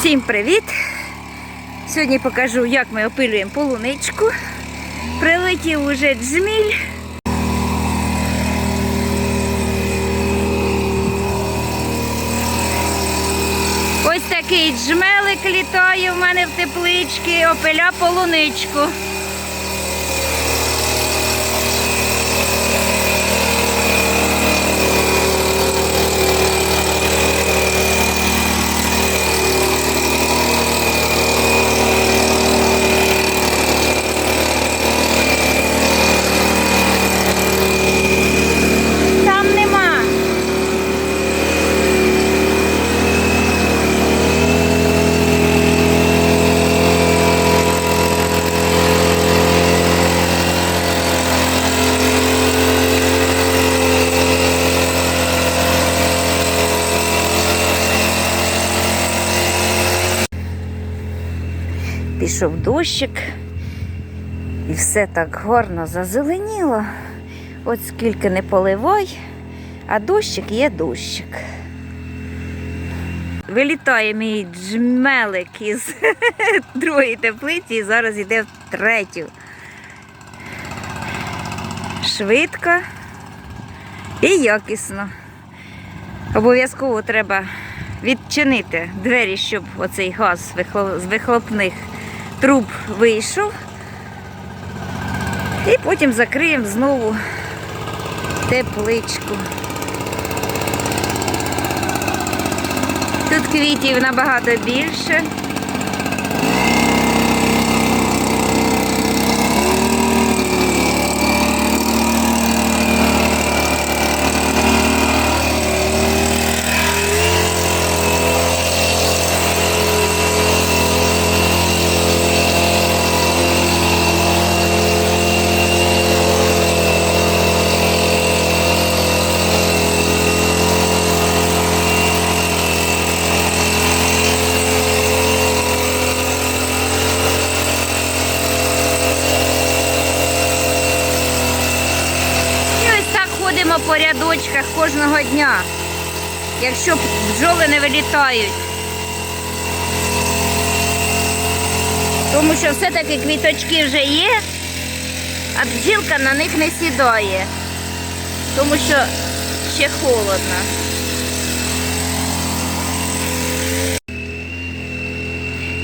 Всім привіт! Сьогодні покажу, як ми опилюємо полуничку. Прилетів уже джміль. Ось такий джмелик літає в мене в тепличці, опиля полуничку. Там нема. Пішов дощик, і все так гарно зазеленіло. От скільки не поливай, а дощик є дощик. Вилітає мій джмелик із другої теплиці і зараз йде в третю. Швидко і якісно. Обов'язково треба відчинити двері, щоб оцей газ з вихлопних труб вийшов. І потім закриємо знову тепличку. Тут квітів набагато більше. І ось так ходимо по рядочках кожного дня, якщо бджоли не вилітають. Тому що все-таки квіточки вже є, а бджілка на них не сідає, тому що ще холодно.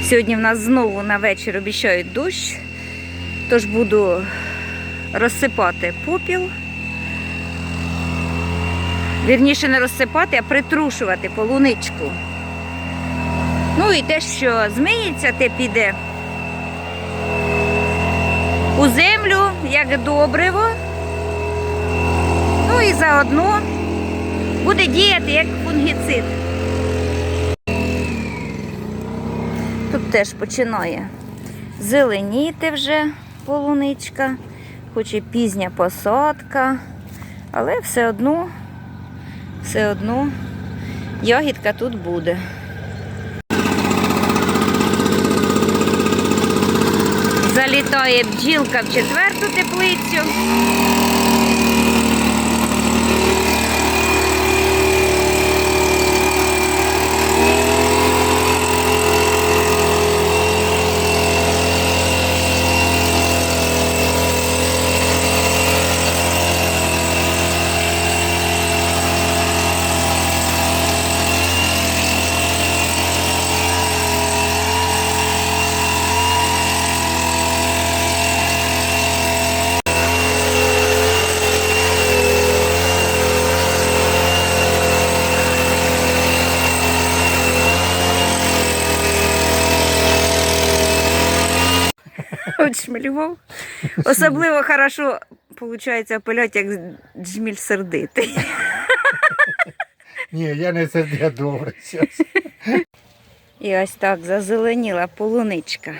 Сьогодні в нас знову на вечір обіцяють дощ, тож буду розсипати попіл. Вірніше не розсипати, а притрушувати полуничку. Ну і те, що змиється, те піде у землю, як добриво. Ну і заодно буде діяти як фунгіцид. Тут теж починає зеленіти вже полуничка, хоч і пізня посадка, але все одно, все одно ягідка тут буде. Залітає бджілка в четверту теплицю. От. Особливо хорошо виходить опиляти, як джміль сердитий. Ні, я не це я добре зараз. І ось так зазеленіла полуничка,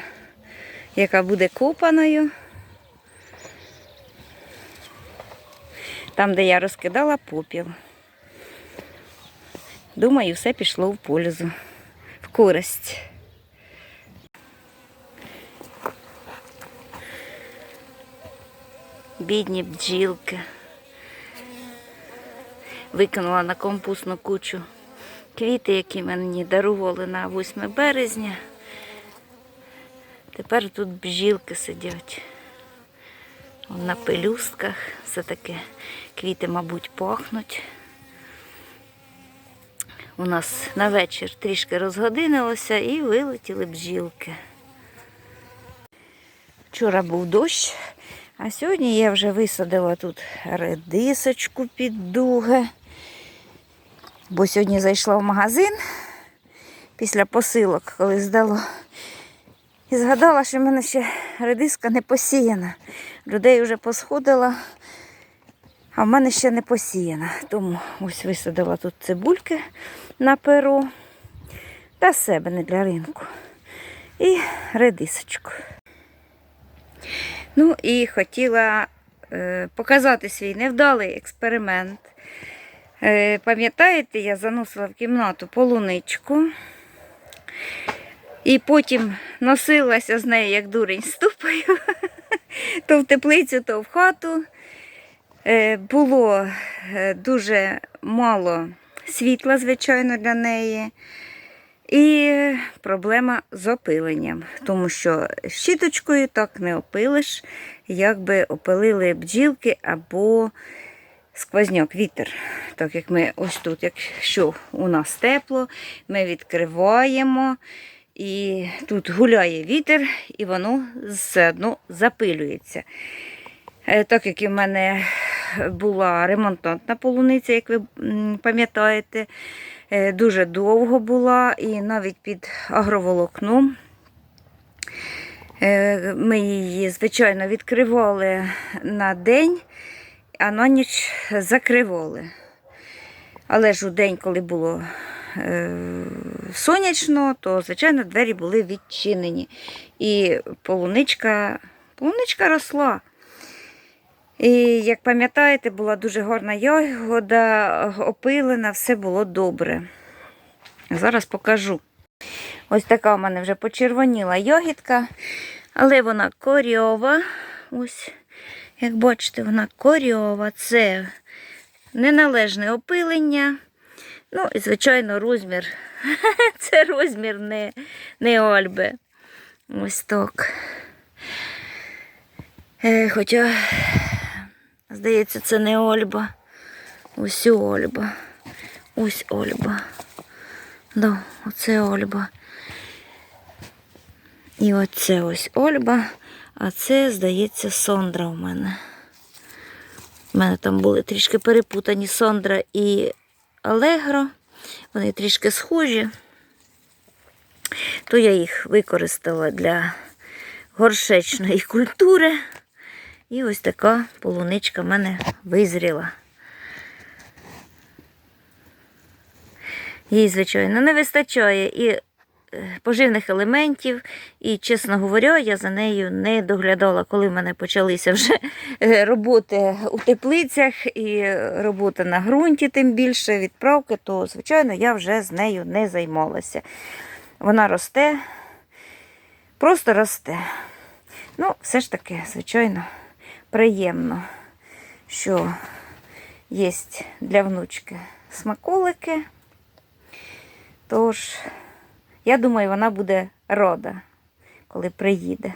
яка буде копаною. Там, де я розкидала попіл. Думаю, все пішло в пользу, в користь. Бідні бджілки. Викинула на компостну кучу квіти, які мені дарували на 8 березня. Тепер тут бжілки сидять. На пелюстках все таки квіти, мабуть, пахнуть. У нас на вечір трішки розгодинилося і вилетіли бджілки. Вчора був дощ, а сьогодні я вже висадила тут редисочку під дуги. Бо сьогодні зайшла в магазин після посилок, коли здало. І згадала, що в мене ще редиска не посіяна. Людей вже посходила, а в мене ще не посіяна. Тому ось висадила тут цибульки на перу та себе не для ринку. І редисочку. Ну і хотіла е, показати свій невдалий експеримент. Е, пам'ятаєте, я заносила в кімнату полуничку. І потім носилася з нею, як дурень ступою, то в теплицю, то в хату. Е, Було е, дуже мало світла, звичайно, для неї. І проблема з опиленням, тому що щіточкою так не опилиш, якби опилили бджілки або сквозняк, вітер. Так як ми ось тут, якщо у нас тепло, ми відкриваємо, і тут гуляє вітер, і воно все одно запилюється. Е, Так як і мене була ремонтантна полуниця, як ви пам'ятаєте, дуже довго була, і навіть під агроволокном. Е, Ми її, звичайно, відкривали на день, а на ніч закривали. Але ж у день, коли було е, сонячно, то, звичайно, двері були відчинені. І полуничка, полуничка росла. І, як пам'ятаєте, була дуже гарна ягода, опилена, все було добре. Зараз покажу. Ось така у мене вже почервоніла ягідка, але вона корьова. Ось, як бачите, вона корьова. Це неналежне опилення. Ну, і, звичайно, розмір. Це розмір не, не Ольби. Ось так. Е, хоча, здається, це не Ольба. Ось Ольба. Ось Ольба. Да, оце Ольба. І оце ось Ольба, а це, здається, Сондра у мене. У мене там були трішки перепутані Сондра і Алегро. Вони трішки схожі. То я їх використала для горшечної культури. І ось така полуничка в мене визріла. Їй, звичайно, не вистачає і е, поживних елементів, і, чесно говоря, я за нею не доглядала, коли в мене почалися вже е, роботи у теплицях і робота на ґрунті, тим більше відправки, то, звичайно, я вже з нею не займалася. Вона росте, просто росте. Ну, все ж таки, звичайно, приємно, що є для внучки смаколики. Тож, я думаю, вона буде рада, коли приїде.